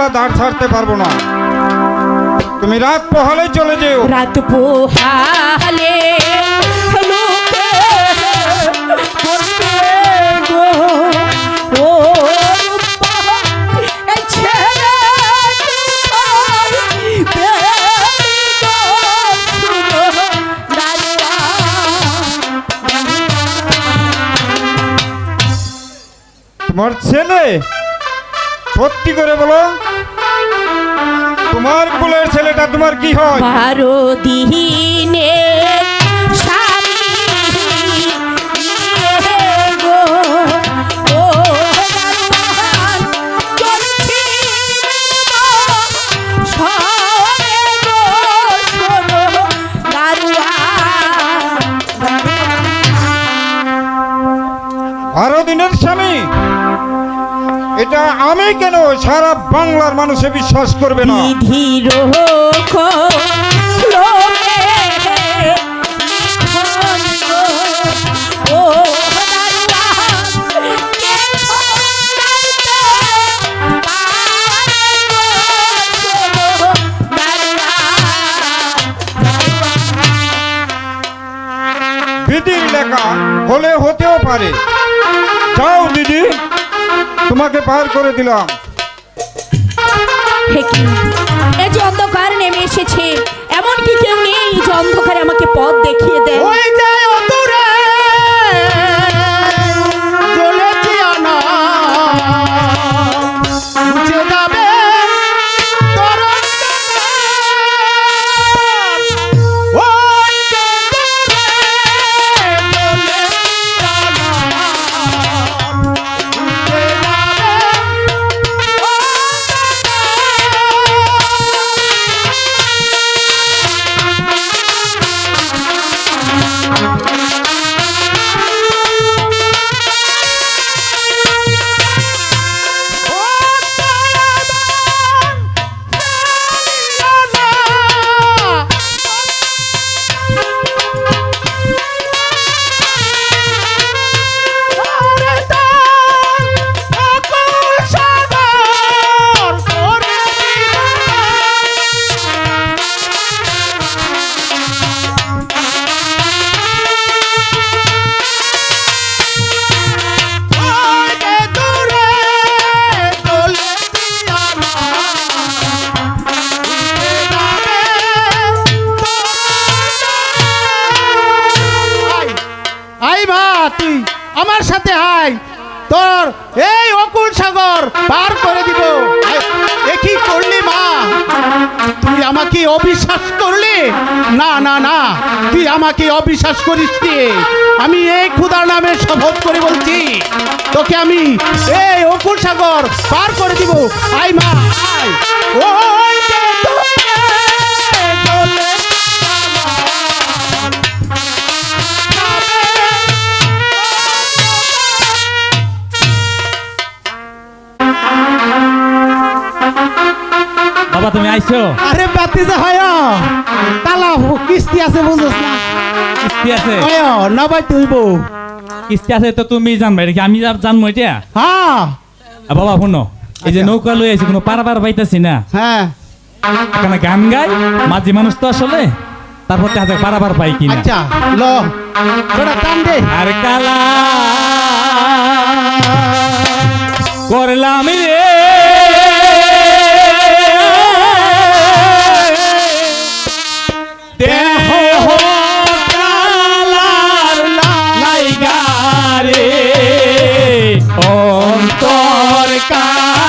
বেলা দাঁড় ছাড়তে পারব না। তুমি রাত পোহালে চলে যেও। রাত পোহালে সত্যি করে বলো তোমার কুলের ছেলেটা তোমার কি হয়? বারো আমি কেন সারা বাংলার মানুষে বিশ্বাস করবে না। বিধির লেখা হলে হতেও পারে যাও দিদি তোমাকে পার করে দিলাম। এই কি? যে অন্ধকার নেমে এসেছে। এমন কি কেউ নেই যে অন্ধকারে আমাকে পথ দেখিয়ে দেয়। পার করে দিব। একই করলি মা? তুই আমাকে অবিশ্বাস করলে? না না না, তুই আমাকে অবিশ্বাস করিস। আমি এই ক্ষুদার নামে শপথ করে বলছি। তোকে আমি এই অকুল সাগর পার করে দিব। আই মা, আয়। ওই তুমি আইছো? আরে বাতি যে হয়। তালা কিস্তি আছে বুঝছ না। কিস্তি আছে? হয় না ভাই তুইব কিস্তি আছে তো তুমি জানবা এটা কি আমি জানব এটা হ্যাঁ। বাবা শুনো। এই যে নৌকা লই আইছি কোনো পারাবার পাইতাছি না। হ্যাঁ। এখানে গান গাই? মাঝি মানুষ তো আসলে। তারপর যাক পারাবার পাই কিনা। আচ্ছা ল। তোরা টান দে। আর কালা। করলাম রে। লাইগারে অন্তর কালা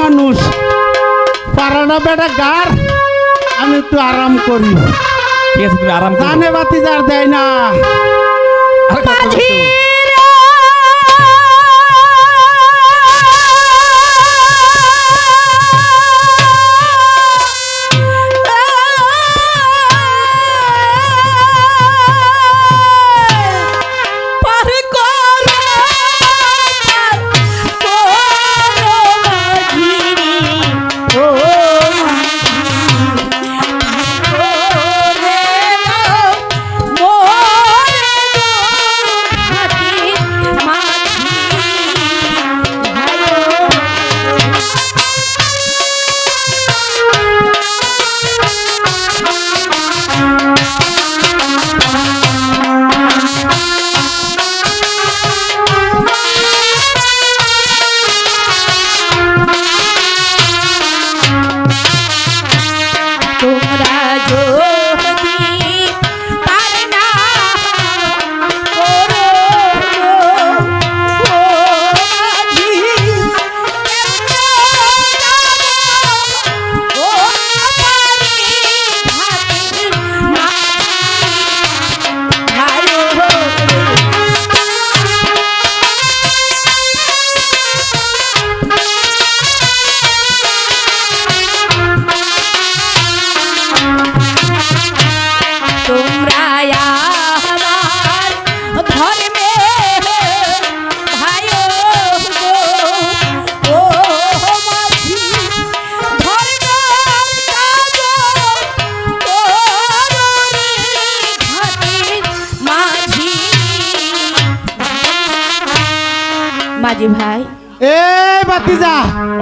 মানুষ। পারাটা বেটা গার আমি একটু আরাম করি। ঠিক আছে তুমি আরাম করো। বাতি যার দেয় না।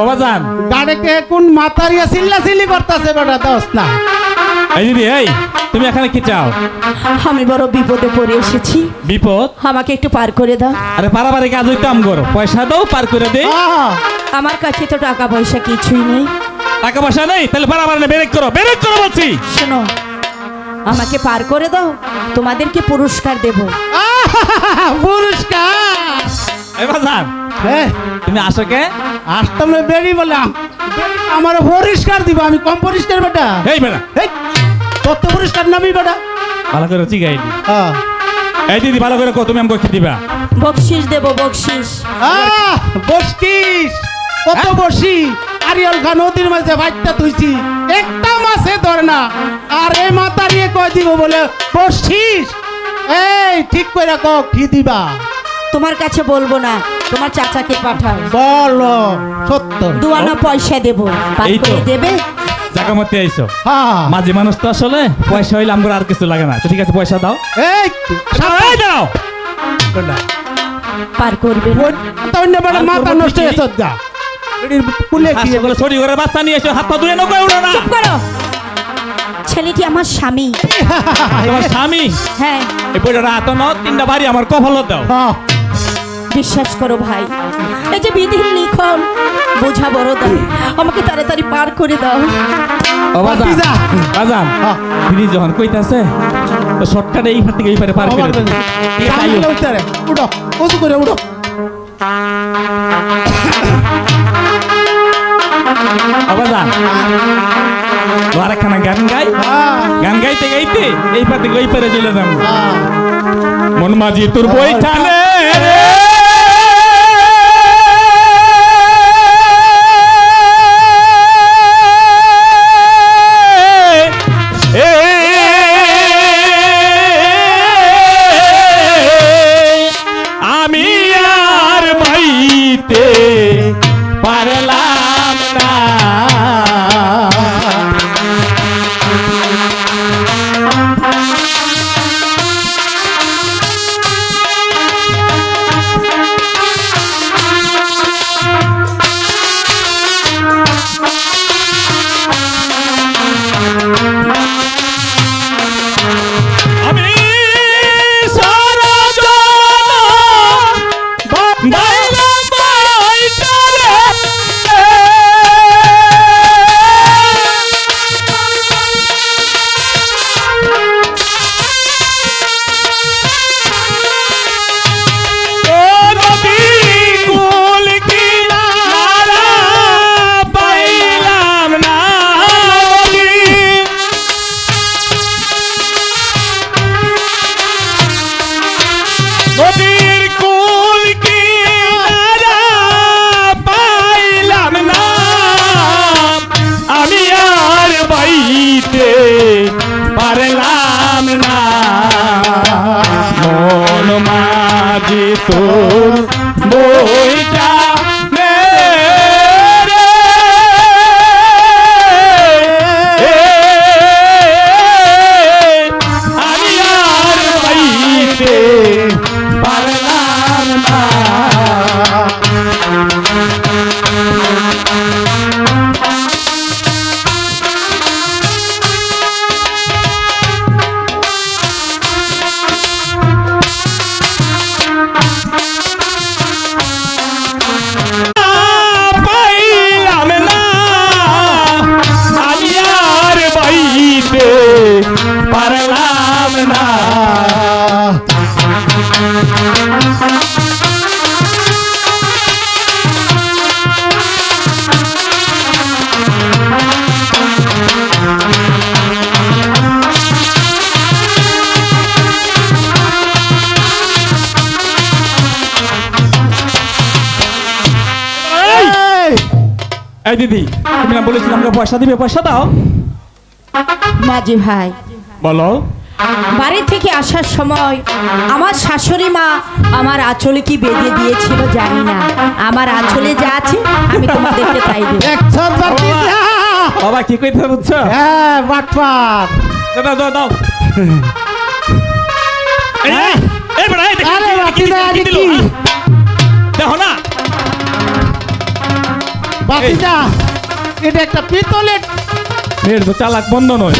বাতিজা ও বাজান কোন মাতারিয়া চিল্লা চিল্লি করতেছে বেটা দোস না। এই দিদি এই তুমি এখানে কি চাও? আমি বড় বিপদে পড়ে এসেছি। বিপদ? আমাকে একটু পার করে দাও। আরে পারাবারে কাজ হইতাম করো। পয়সা দাও পার করে দে। আহ, আমার কাছে তো টাকা পয়সা কিছুই নেই। টাকা পয়সা নেই? তাহলে পারাবার বেরেক করো বেরেক করো বলছি। শোনো আমাকে পার করে দাও তোমাদেরকে পুরস্কার দেব। আহ, পুরস্কার। হ্যাঁ তুমি আসো কে? আসতাম বেরি বললাম। আমার পরিষ্কার দিব আমি কম পরিষ্কার বেটা। এই বেড়া এই, কত পরিষ্কার নামি বেটা। ভালো করে চিগাইলি হ্যাঁ। এই দিদি ভালো করে কো তুমি আমাকে কি দিবা? বকশিস দেব বকশিস। আহ, বসকিস কত হ্যাঁ? বসি আরিয়াল খান নদীর মাঝে বাচ্চা তুইছি। একটা মাসে ধর না আর এই মাথা নিয়ে কয় দিব বলে বসছিস এই ঠিক করে ক কি দিবা? তোমার কাছে বলব না তোমার চাচাকে পাঠাও। বলো সত্য। দুয়ানা পয়সা দেব এই তো। দেবে। জায়গা মতে আইসো হ্যাঁ। মাঝে মানুষ তো আসলে পয়সা হইলে আমার আর কিছু লাগে না। তো ঠিক আছে পয়সা দাও। এই এই দাও। পার করবে। না। ওই বেটা আর মাথা করব নষ্ট কি? হয়ে যা। এটির কুলে কি হাসপাতালে ছড়ি করে বাচ্চা নিয়ে এসো হাত পা ধুয়ে নৌকায় উড়ো না। চুপ করো। ছেলেটি আমার স্বামী। তোমার স্বামী? হ্যাঁ। এই বইটা হাত নাও তিনটা বাড়ি আমার কপালত দাও। হ্যাঁ। বিশ্বাস করো ভাই। এই যে বিধির লিখন বোঝা বড় দাও আমাকে তাড়াতাড়ি পার করে দাও। বাজান। হ্যাঁ। তিনি যখন কইতাছে তো শর্টকাটে এই হাত থেকে এই পারে পার করে। উঠো উঁচু করে উঠো। ও বাজান। গান গাই। হ্যাঁ। গান গাইতে গাইতে এই পার থেকে ওই পারে চলে যাব। মন মাঝি তোর বইখানে রে বাইতে পারলাম দিদি তুমি না বলেছিলে আমাকে পয়সা দিবে পয়সা দাও। মাঝি ভাই। বলো। বাড়ি থেকে আসার সময় আমার শাশুড়ি মা আমার আঁচলে কি বেঁধে দিয়েছিল জানি না। আমার আঁচলে যা আছে আমি তোমাদেরকে তাই দেবো? বাবা কি কইতে বুঝছ? হ্যাঁ বাটপার দাও দাও দাও এই, এই, এই দেখি, না। বাতিজা এটা একটা পিতলের এর তো চালাক বন্ধ নয়